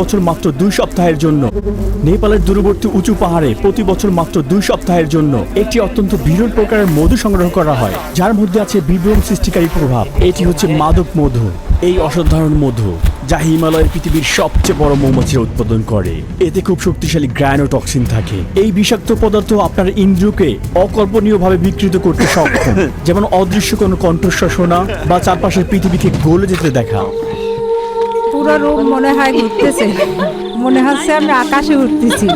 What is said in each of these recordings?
বছর মাত্র দুই সপ্তাহের জন্য। নেপালের দূরবর্তী উঁচু পাহাড়ে প্রতি বছর মাত্র দুই সপ্তাহের জন্য একটি অত্যন্ত বিরল প্রকারের মধু সংগ্রহ করা হয়, যার মধ্যে আছে বিভ্রম সৃষ্টিকারী প্রভাব। এটি হচ্ছে মাদক মধু, এই অসাধারণ মধু, যা হিমালয়ের পৃথিবীর সবচেয়ে বড় মৌমাছিরা উৎপাদন করে। এতে খুব শক্তিশালী গ্রানোটক্সিন থাকে। এই বিষাক্ত পদার্থ আপনার ইন্দ্রিয়কে অকল্পনীয়ভাবে বিকৃত করতে সক্ষম। যেমন অদৃশ্য কোনো কণ্ঠস্বর শোনা বা চারপাশের পৃথিবীকে গলে যেতে দেখা। পুরো মনে হয় ঘুরতেছে। মনে হচ্ছে আমি আকাশে উঠতেছি।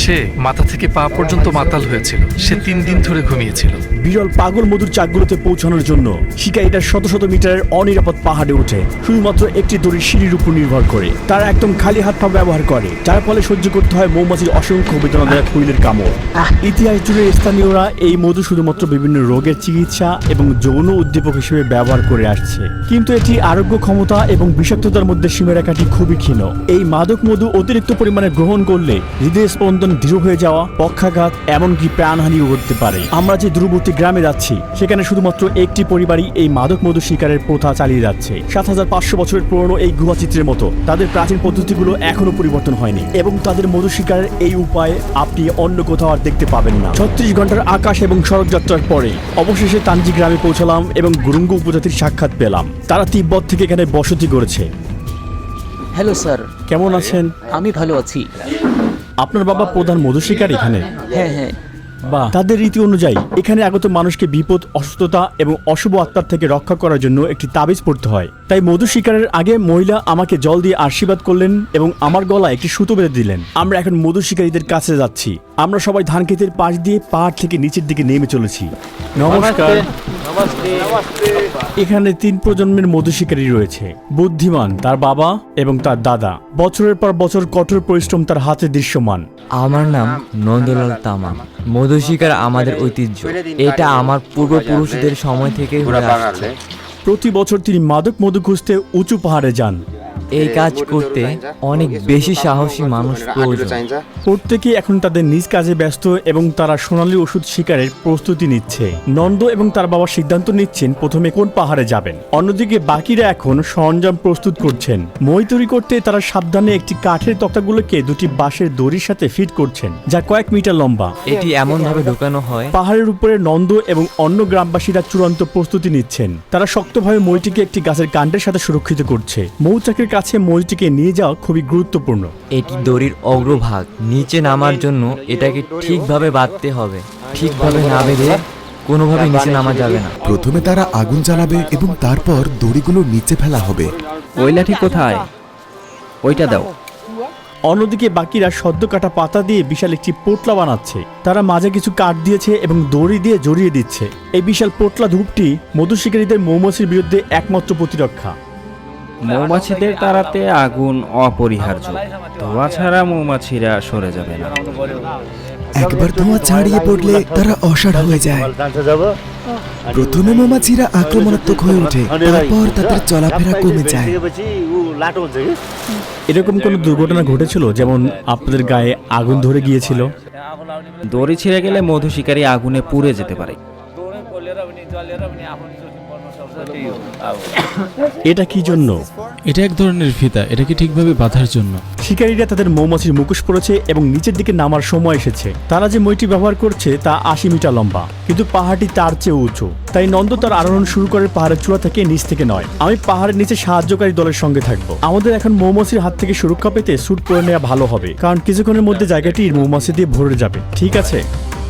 সে মাথা থেকে পা পর্যন্ত মাতাল হয়েছিল। সে তিন দিন ধরে ঘুমিয়েছিল। বিরল পাগল মধুর চাকগুলোতে পৌঁছানোর জন্য। শিকারীরা শত শত মিটারের অনিরাপদ পাহাড়ে ওঠে শুধুমাত্র একটি দড়ির সিঁড়ির উপর নির্ভর করে। তারা একদম খালি হাত পা ব্যবহার করে যার ফলে সহ্য করতে হয় মৌমাছির অসংখ্য বেদনাদায়ক হুইলের কামড়। ইতিহাস জুড়ে স্থানীয়রা এই মধু শুধুমাত্র বিভিন্ন রোগের চিকিৎসা এবং যৌন উদ্দীপক হিসেবে ব্যবহার করে আসছে। কিন্তু এটি আরোগ্য ক্ষমতা এবং বিষাক্ততার মধ্যে সীমারেখাটি খুবই ক্ষীণ। এই মাদক মধু অতিরিক্ত পরিমাণে গ্রহণ করলে হৃদয় স্পন্দন দৃঢ় হয়ে যাওয়া পক্ষাঘাত এমনকি প্রাণহানিও ঘটতে পারে। আমরা যে দূরবর্তী গ্রামে যাচ্ছি। সেখানে শুধুমাত্র একটি পরিবারই এই মাদক মধু শিকারের প্রথা চালিয়ে যাচ্ছে। সাত হাজার পাঁচশো বছরের পুরনো এই গুহা চিত্রের মতো তাদের প্রাচীন পদ্ধতিগুলো এখনও পরিবর্তন হয়নি এবং তাদের মধু শিকারের এই উপায় আপনি অন্য কোথাও আর দেখতে পাবেন না। ছত্রিশ ঘণ্টার আকাশ এবং সড়ক যাত্রার পরে অবশেষে তানজি গ্রামে পৌঁছালাম এবং গুরুঙ্গ উপজাতির সাক্ষাৎ পেলাম। তারা তিব্বত থেকে এখানে বসতি করেছে হ্যালো স্যার। কেমন আছেন? আমি ভালো আছি। আপনার বাবা প্রধান মধু শিকার এখানে? হ্যাঁ হ্যাঁ। তাদের রীতি অনুযায়ী এখানে আগত মানুষকে বিপদ অসুস্থতা এবং অশুভ আত্মার থেকে রক্ষা করার জন্য একটি তাবিজ পড়তে হয়। তাই মধু শিকারের আগে মহিলা আমাকে জল দিয়ে আশীর্বাদ করলেন এবং আমার গলায় একটি সুতো বেঁধে দিলেন। আমরা এখন মধু শিকারীদের কাছে যাচ্ছি। আমরা সবাই ধান ক্ষেতের পাশ দিয়ে পাহাড় থেকে নিচের দিকে নেমে চলেছি। নমস্কার। এখানে তিন প্রজন্মের মধু শিকারী রয়েছে। বুদ্ধিমান তার বাবা এবং তার দাদা। বছরের পর বছর কঠোর পরিশ্রম তার হাতে দৃশ্যমান। আমার নাম নন্দলাল তামাং। মধু শিকার আমাদের ঐতিহ্য। এটা আমার পূর্বপুরুষদের সময় থেকে হয়ে আসছে। প্রতি বছর তিনি মাদক মধু খুঁজতে উঁচু পাহাড়ে যান। এই কাজ করতে অনেক বেশি সাহসী মানুষ প্রয়োজন। প্রত্যেকেই এখন তাদের নিজ কাজে ব্যস্ত এবং তারা সোনালী ওষুধ শিকারের প্রস্তুতি নিচ্ছে। নন্দ এবং তার বাবা সিদ্ধান্ত নিচ্ছেন প্রথমে কোন পাহাড়ে যাবেন। অন্যদিকে বাকিরা এখন সরঞ্জাম প্রস্তুত করছেন। মই তৈরি করতে তারা সাবধানে একটি কাঠের তক্তাগুলোকে দুটি বাঁশের দড়ির সাথে ফিট করছেন যা কয়েক মিটার লম্বা। এটি এমন ভাবে ঢোকানো হয় পাহাড়ের উপরে নন্দ এবং অন্য গ্রামবাসীরা চূড়ান্ত প্রস্তুতি নিচ্ছেন। তারা শক্তভাবে মইটিকে একটি গাছের কাণ্ডের সাথে সুরক্ষিত করছে। মৌচাকের কাছে মইটিকে নিয়ে যাওয়া খুবই গুরুত্বপূর্ণ। এটি দড়ির অগ্রভাগ। নিচে নামার জন্য এটাকে ঠিকভাবে বাঁধতে হবে। ঠিকভাবে না বেঁধে কোনোভাবে নিচে নামা যাবে না। প্রথমে তারা আগুন জ্বালাবে এবং তারপর দড়িগুলো নিচে ফেলা হবে। ওই লাঠি কোথায়? ওইটা দাও। অন্যদিকে বাকিরা সদ্য কাটা পাতা দিয়ে বিশাল একটি পোটলা বানাচ্ছে। তারা মাঝে কিছু কাঠ দিয়েছে এবং দড়ি দিয়ে জড়িয়ে দিচ্ছে। এই বিশাল পোটলা ধূপটি মধু শিকারীদের মৌমাছির বিরুদ্ধে একমাত্র প্রতিরক্ষা। মৌমাছিদের তাড়াতে আগুন অপরিহার্য। ধোয়া ছাড়া মৌমাছিরা সরে যাবে না। একবার ধোঁয়া ছাড়িয়ে পড়লে তারা অসাড় হয়ে যায়। প্রথমে মৌমাছিরা আক্রমণাত্মক হয়ে ওঠে তারপর তাদের চলাফেরা কমে যায়। এরকম কোনো দুর্ঘটনা ঘটেছিল যেমন আপনাদের গায়ে আগুন ধরে গিয়েছিল? দড়ি ছিঁড়ে গেলে মধু শিকারী আগুনে পুড়ে যেতে পারে। এটা কি জন্য? এটা এক ধরনের ফিতা এটাকে ঠিকভাবে বাঁধার জন্য। শিকারীরা তাদের মৌমাছির মুখোশ পড়েছে এবং নিচের দিকে নামার সময় এসেছে। তারা যে মইটি ব্যবহার করছে তা আশি মিটার লম্বা কিন্তু পাহাড়টি তার চেয়ে উঁচু। তাই নন্দ তার আরোহণ শুরু করে পাহাড়ের চূড়া থেকে নিচ থেকে নয়। আমি পাহাড়ের নিচে সাহায্যকারী দলের সঙ্গে থাকব। আমাদের এখন মৌমাছির হাত থেকে সুরক্ষা পেতে স্যুট পরে নেওয়া ভালো হবে কারণ কিছুক্ষণের মধ্যে জায়গাটি মৌমাছি দিয়ে ভরে যাবে। ঠিক আছে?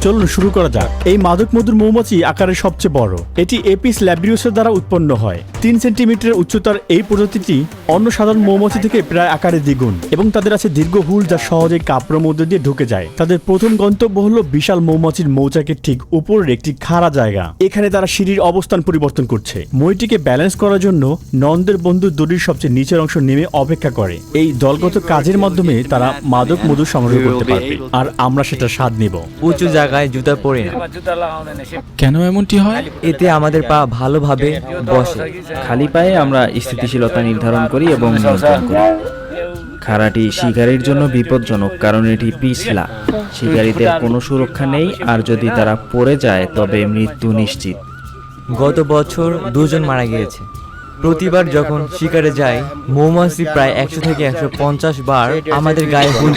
চলুন শুরু করা যাক। এই মাদক মধুর মৌমাছি আকারে সবচেয়ে বড়। এটি এপিস ল্যাব্রিউসের দ্বারা উৎপন্ন হয়। তিন সেন্টিমিটার উচ্চতার এই প্রজাতিটি অন্য সাধারণ মৌমাছি থেকে প্রায় আকারে দ্বিগুণ এবং তাদের আছে দীর্ঘ হুল যা সহজে কাপড়ের মধ্যে দিয়ে ঢুকে যায়। তাদের প্রথম গন্তব্য হলো বিশাল মৌমাছির মৌচাকের ঠিক উপরের একটি খাড়া জায়গা। এখানে তারা সিঁড়ির অবস্থান পরিবর্তন করছে। মইটিকে ব্যালেন্স করার জন্য নন্দের বন্ধু দড়ির সবচেয়ে নিচের অংশ নেমে অপেক্ষা করে। এই দলগত কাজের মাধ্যমে তারা মাদক মধু সংগ্রহ করতে পারবে। আর আমরা সেটা স্বাদ নেব। উঁচু জায়গায় জুতা পরে না। কেন এমনটি হয়? এতে আমাদের পা ভালোভাবে বসে। খালি পায়ে আমরা স্থিতিশীলতা নির্ধারণ করি এবং নিয়ন্ত্রণ করি। খাড়াটি শিকারীর জন্য বিপজ্জনক কারণ এটি পিছলা। শিকারীদের কোনো সুরক্ষা নেই আর যদি তারা পড়ে যায় তবে মৃত্যু নিশ্চিত। গত বছর দুজন মারা গিয়েছে। প্রতিবার যখন শিকারে যাই মৌমাছি প্রায় একশো থেকে একশো পঞ্চাশ বার আমাদের গায়ে হুল